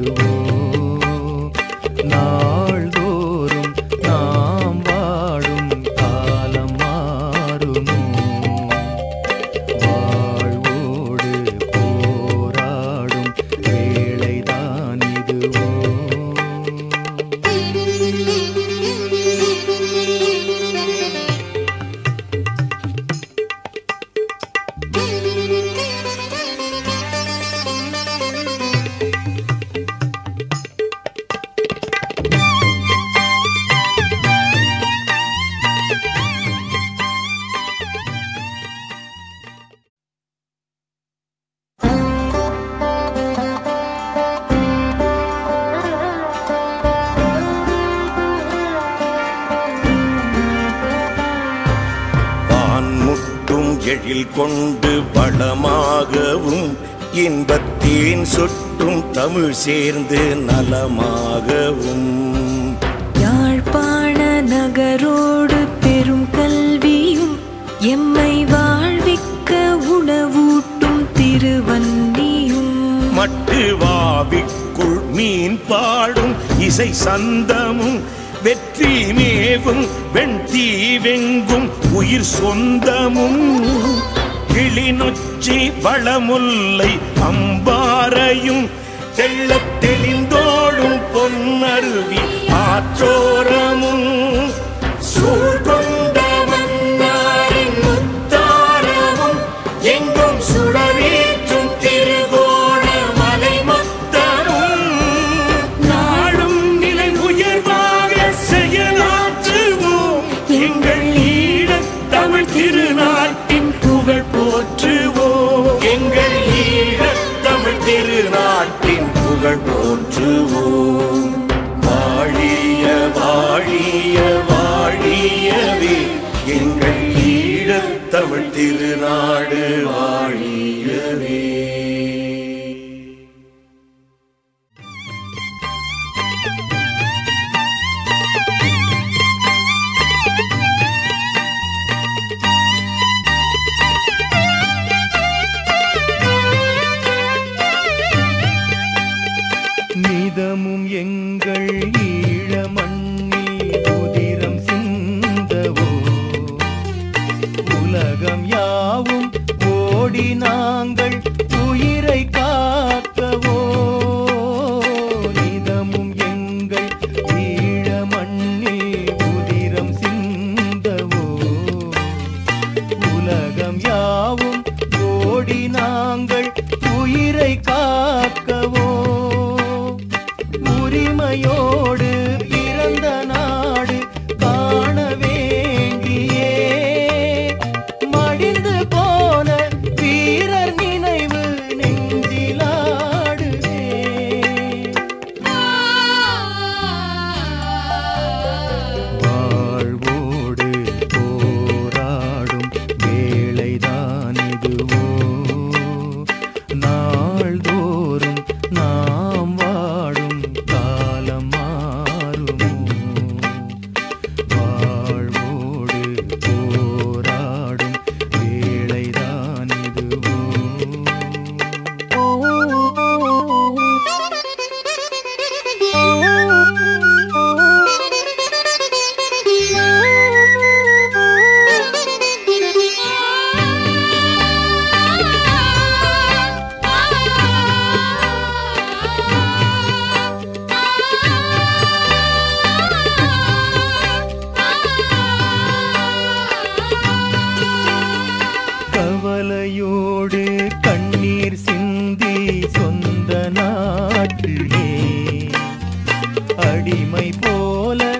do. எழில் கொண்டு வளமாகவும் இன்பத்தேன் சொட்டும் தமிழ் சேர்ந்து நலமாகவும். யாழ்ப்பாண நகரோடு பெரும் கல்வியும் எம்மை வாழ்விக்க உணவூட்டும் திருவந்தியும் மட்டு வாவிக்குள் மீன் பாடும் இசை சந்தமும் வெற்றி மேவும் வெண்தீ வெங்கும் உயிர் சொந்தமும் கிளிநொச்சி வளமுல்லை அம்பாரையும் தெள்ளத் தெளிந்தோடும் பொன்னருவி ஆற்றோரமும் சூழ்கொண்ட எங்கள் ஈழத் தமிழ் திருநாட்டின் புகழ் போற்றுவோம். எங்கள் ஈழத் தமிழ் திருநாட்டின் புகழ் போற்றுவோம். வாழிய வாழிய வாழியவே எங்கள் ஈழத் தமிழ் திருநாடு வாழியவே. போல